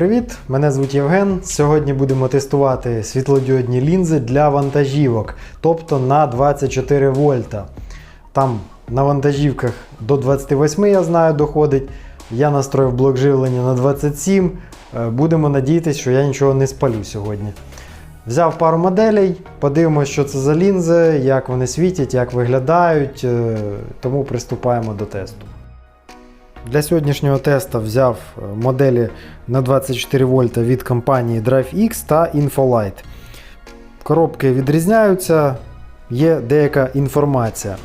Привіт! Мене звуть Євген. Сьогодні будемо тестувати світлодіодні лінзи для вантажівок, тобто на 24 вольта. Там на вантажівках до 28 я знаю доходить. Я настроїв блок живлення на 27. Е, Будемо надіятися, що я нічого не спалю сьогодні. Взяв пару моделей, подивимося, що це за лінзи, як вони світять, як виглядають. е, Тому приступаємо до тесту. Для сьогоднішнього тесту взяв е, моделі на 24 вольта від компанії DriveX та Infolight. Коробки відрізняються, є деяка інформація.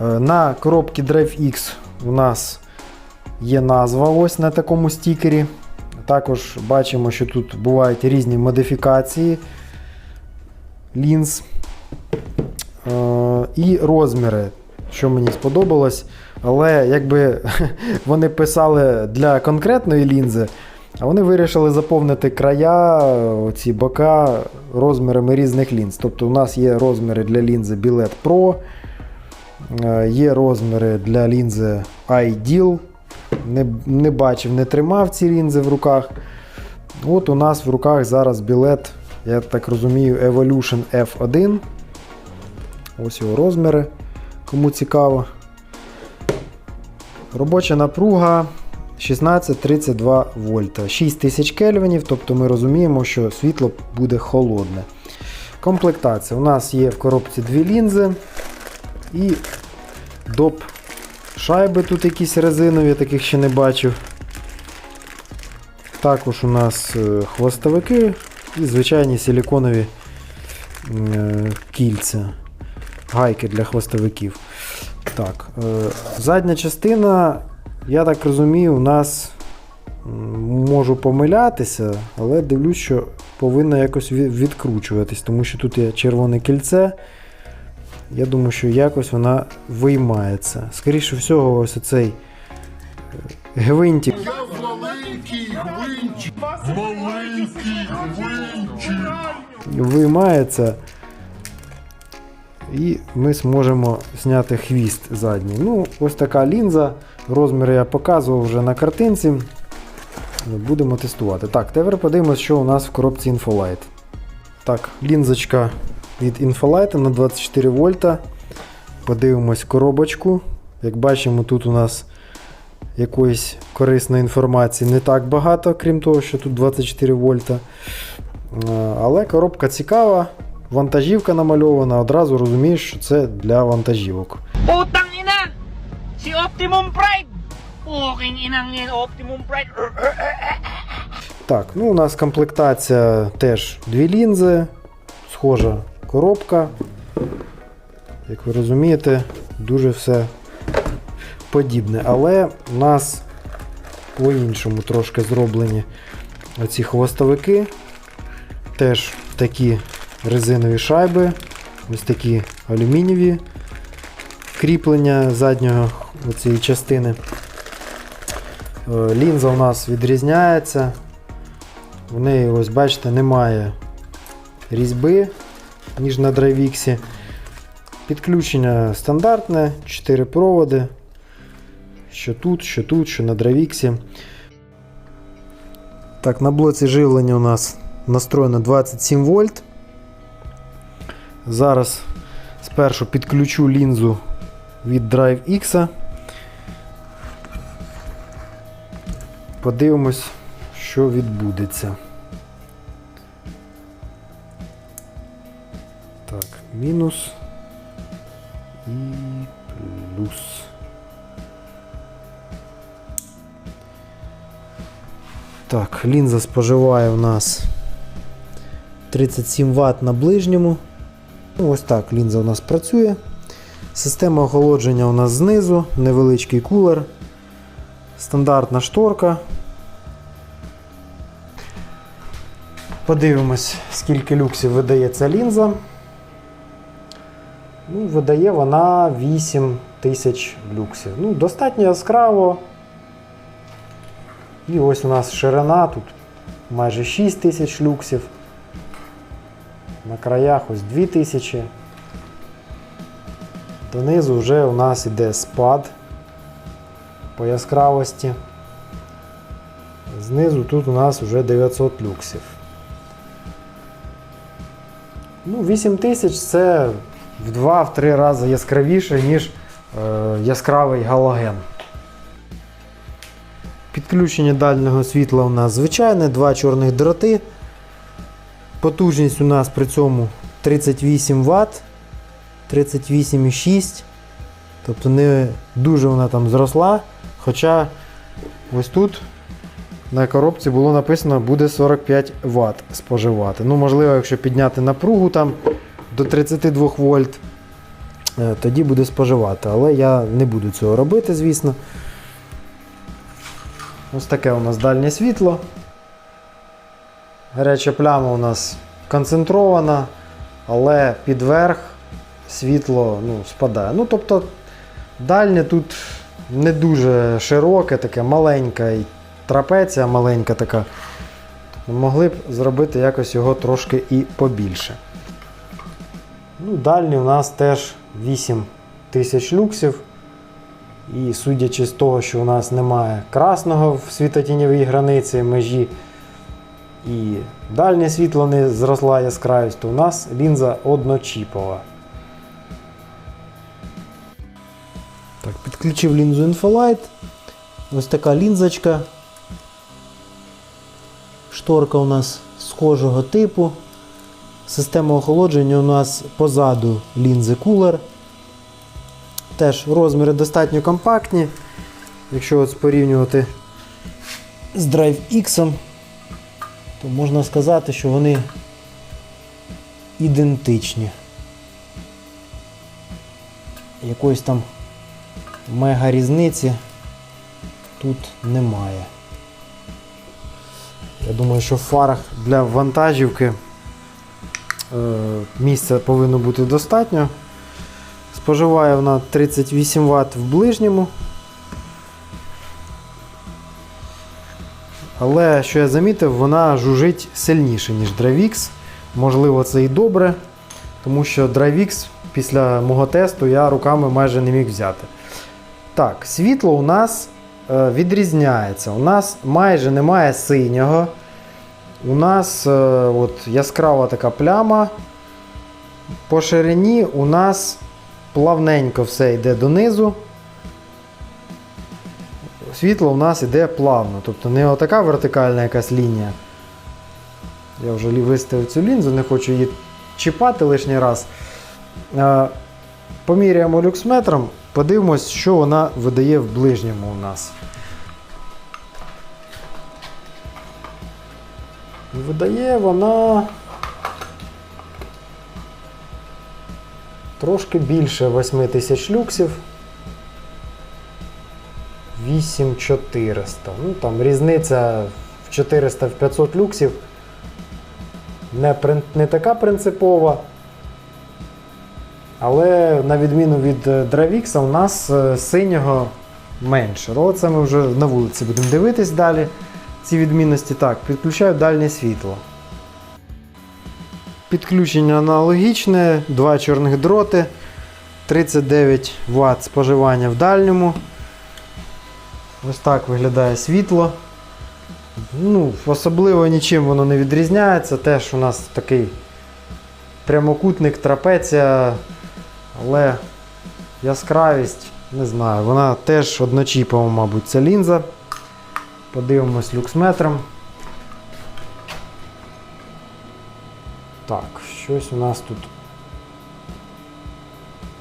Е, На коробці DriveX у нас є назва ось на такому стікері. Також бачимо, що тут бувають різні модифікації лінз Е, і розміри, що мені сподобалось. Але якби вони писали для конкретної лінзи, а вони вирішили заповнити края, оці бока розмірами різних лінз. Тобто у нас є розміри для лінзи Billet Pro, е, є розміри для лінзи Ideal. Не, не бачив, не тримав ці лінзи в руках. От у нас в руках зараз білет, я так розумію, Evolution F1. Ось його розміри, кому цікаво. Робоча напруга 16-32 вольта. 6000 кельвінів, тобто ми розуміємо, що світло буде холодне. Комплектація. У нас є в коробці дві лінзи і доп шайби тут якісь резинові, таких ще не бачив. Також у нас е, хвостовики і звичайні силіконові е, кільця, гайки для хвостовиків. Так, е, задня частина, я так розумію, у нас можу помилятися, але дивлюсь, що повинна якось відкручуватись, тому що тут є червоне кільце. Я думаю, що якось вона виймається. Скоріше всього, ось оцей е, гвинтик Я маленький гвинчик, маленький гвинчик. виймається. І ми зможемо зняти хвіст задній. Ну, ось така лінза. Розміри я показував вже на картинці. Будемо тестувати. Так, тепер подивимось, що у нас в коробці Infolight. Так, лінзочка від Infolight на 24 вольта. Подивимось коробочку. Як бачимо, тут у нас якоїсь корисної інформації не так багато, крім того, що тут 24 вольта. Е, Але коробка цікава, вантажівка намальована, одразу розумієш, що це для вантажівок. Putang ina! Si Optimum Pride! Puking inang Optimum Pride! Так, ну у нас комплектація теж дві лінзи, схожа коробка. Як ви розумієте, дуже все подібне. Але у нас по-іншому трошки зроблені оці хвостовики. Теж такі резинові шайби, ось такі алюмінієві кріплення заднього цієї частини. Е, Лінза у нас відрізняється. В неї, ось бачите, немає різьби, ніж на драйвіксі. Підключення стандартне, 4 проводи. Що тут, що тут, що на драйвіксі. Так, на блоці живлення у нас настроєно 27 вольт. Зараз спершу підключу лінзу від DriveX. Подивимось, що відбудеться. Так, мінус і плюс. Так, лінза споживає у нас 37 Вт на ближньому. Ну, ось так лінза у нас працює. Система охолодження у нас знизу, невеличкий кулер, стандартна шторка. Подивимось, скільки люксів видає ця лінза. Ну, видає вона 8 тисяч люксів. Ну, достатньо яскраво. І ось у нас ширина тут майже 6 тисяч люксів. На краях ось 2 тисячі. Донизу вже у нас іде спад по яскравості. Знизу тут у нас вже 900 люксів. Ну, 8000 це в 2-3 рази яскравіше, ніж е, яскравий галоген. Підключення дальнього світла у нас звичайне, два чорних дроти. Потужність у нас при цьому 38 Вт, 38,6. Тобто не дуже вона там зросла. Хоча ось тут на коробці було написано буде 45 Вт споживати. Ну, можливо, якщо підняти напругу там до 32 вольт, е, тоді буде споживати. Але я не буду цього робити, звісно. Ось таке у нас дальнє світло. Гаряча пляма у нас концентрована, але під верх світло ну, спадає. Ну, тобто, дальнє тут не дуже широке, таке маленька і трапеція маленька така. Могли б зробити якось його трошки і побільше. Ну, дальній у нас теж 8 тисяч люксів. І судячи з того, що у нас немає красного в світотіньовій границі межі, і дальнє світло не зросла яскравість, то у нас лінза одночіпова. Так, підключив лінзу Infolight. Ось така лінзочка. Шторка у нас схожого типу. Система охолодження у нас позаду лінзи кулер. Теж розміри достатньо компактні. Якщо от порівнювати з Drive X, то можна сказати, що вони ідентичні. Якоїсь там мега різниці тут немає. Я думаю, що в фарах для вантажівки е, місця повинно бути достатньо. Споживає вона 38 Вт в ближньому. Але, що я замітив, вона жужить сильніше, ніж DriveX. Можливо, це і добре, тому що DriveX після мого тесту я руками майже не міг взяти. Так, світло у нас е, відрізняється. У нас майже немає синього. У нас е, от, яскрава така пляма. По ширині у нас плавненько все йде донизу. Світло у нас йде плавно, тобто не отака вертикальна якась лінія. Я вже виставив цю лінзу, не хочу її чіпати лишній раз. Е, Поміряємо люксметром, подивимось, що вона видає в ближньому у нас. Видає вона трошки більше 8 тисяч люксів. 8400. Ну там різниця в 400 в 500 люксів. Не, не така принципова. Але на відміну від е, Dravix, у нас е, синього менше. Але це ми вже на вулиці будемо дивитись далі. Ці відмінності так, підключаю дальнє світло. Підключення аналогічне, два чорних дроти, 39 Вт споживання в дальньому. Ось так виглядає світло. Ну, особливо нічим воно не відрізняється. Теж у нас такий прямокутник, трапеція, але яскравість, не знаю, вона теж одночіпова, мабуть, ця лінза. Подивимось люксметром. Так, щось у нас тут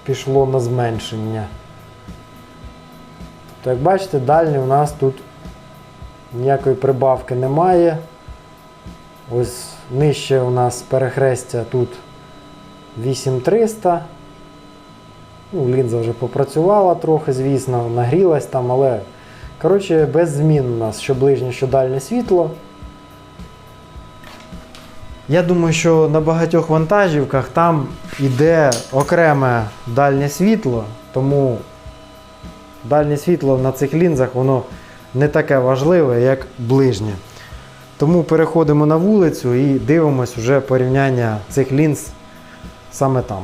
пішло на зменшення. То як бачите, дальній у нас тут ніякої прибавки немає. Ось нижче у нас перехрестя тут 8300. Ну, лінза вже попрацювала трохи, звісно, нагрілась там, але коротше, без змін у нас що ближнє, що дальнє світло. Я думаю, що на багатьох вантажівках там іде окреме дальнє світло, тому дальнє світло на цих лінзах воно не таке важливе, як ближнє. Тому переходимо на вулицю і дивимось вже порівняння цих лінз саме там.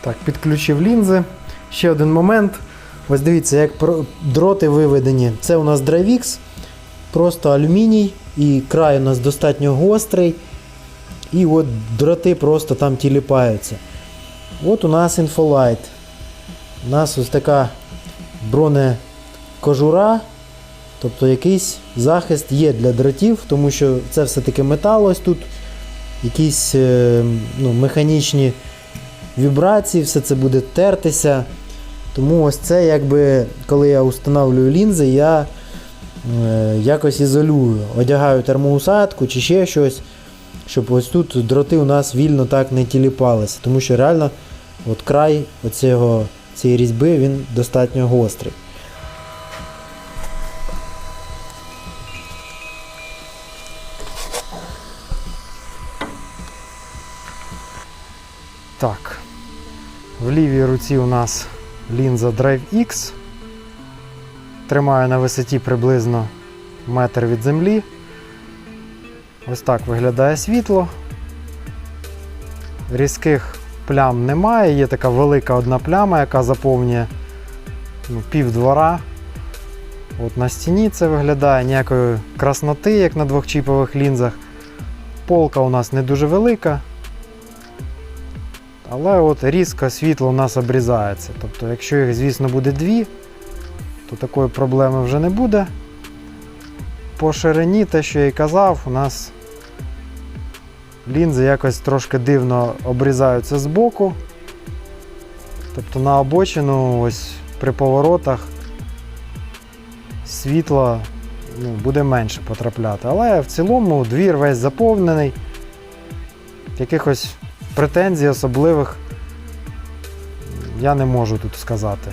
Так, підключив лінзи. Ще один момент. Ось дивіться, як дроти виведені. Це у нас Dravix, просто алюміній, і край у нас достатньо гострий. І от дроти просто там тіліпаються. От у нас Infolight. У нас ось така бронекожура, тобто якийсь захист є для дротів, тому що це все-таки метал ось тут, якісь е, ну, механічні вібрації, все це буде тертися. Тому ось це якби, коли я встановлюю лінзи, я е, якось ізолюю, одягаю термоусадку чи ще щось, щоб ось тут дроти у нас вільно так не тіліпалися. Тому що реально от край оцього, цієї різьби він достатньо гострий. Так. В лівій руці у нас лінза Drive X. Тримаю на висоті приблизно метр від землі. Ось так виглядає світло. Різких плям немає, є така велика одна пляма, яка заповнює ну, пів двора. От на стіні це виглядає ніякої красноти, як на двохчіпових лінзах. Полка у нас не дуже велика. Але от різко світло у нас обрізається. Тобто, якщо їх, звісно, буде дві, то такої проблеми вже не буде. По ширині, те, що я і казав, у нас лінзи якось трошки дивно обрізаються з боку. Тобто на обочину, ось при поворотах світло ну, буде менше потрапляти. Але в цілому двір весь заповнений. Якихось претензій особливих я не можу тут сказати.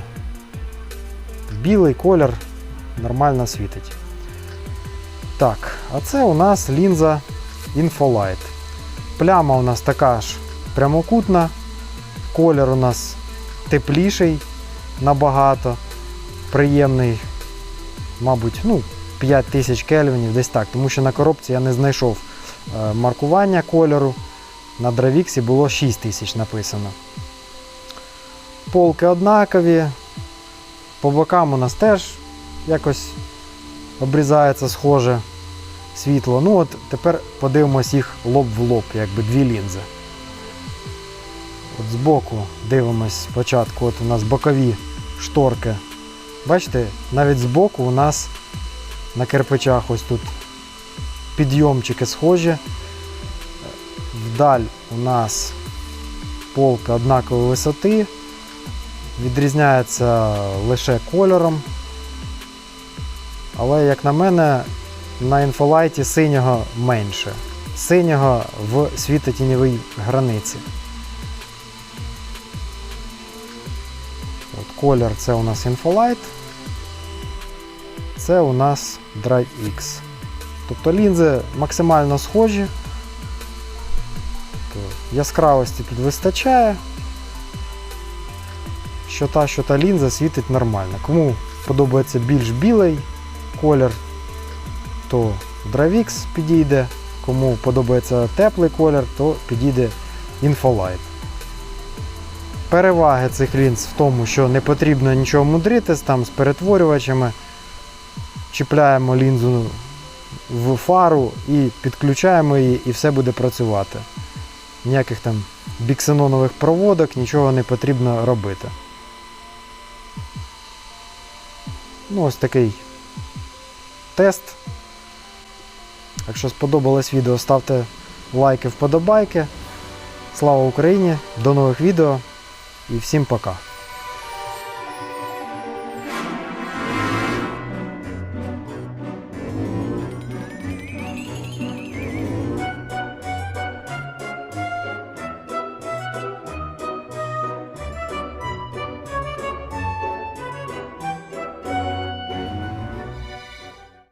Білий колір нормально світить. Так, а це у нас лінза Infolight. Пляма у нас така ж прямокутна, колір у нас тепліший набагато, приємний, мабуть, ну, 5000 кельвінів, десь так, тому що на коробці я не знайшов е, маркування кольору. На Дравіксі було 6 тисяч написано. Полки однакові. По бокам у нас теж якось обрізається схоже світло. Ну от тепер подивимось їх лоб в лоб, якби дві лінзи. От збоку дивимось спочатку, от у нас бокові шторки. Бачите, навіть збоку у нас на кирпичах ось тут підйомчики схожі. Вдаль у нас полка однакової висоти, відрізняється лише кольором. Але, як на мене, на інфолайті синього менше. Синього в світотіньовій границі. От колір це у нас інфолайт. Це у нас Drive X. Тобто лінзи максимально схожі. Яскравості тут вистачає. Що та, що та лінза світить нормально. Кому подобається більш білий колір, то Dravix підійде. Кому подобається теплий колір, то підійде Infolight. Переваги цих лінз в тому, що не потрібно нічого мудритись там з перетворювачами. Чіпляємо лінзу в фару і підключаємо її, і все буде працювати. Ніяких там біксенонових проводок, нічого не потрібно робити. Ну, ось такий тест. Якщо сподобалось відео, ставте лайки, вподобайки. Слава Україні! До нових відео і всім пока!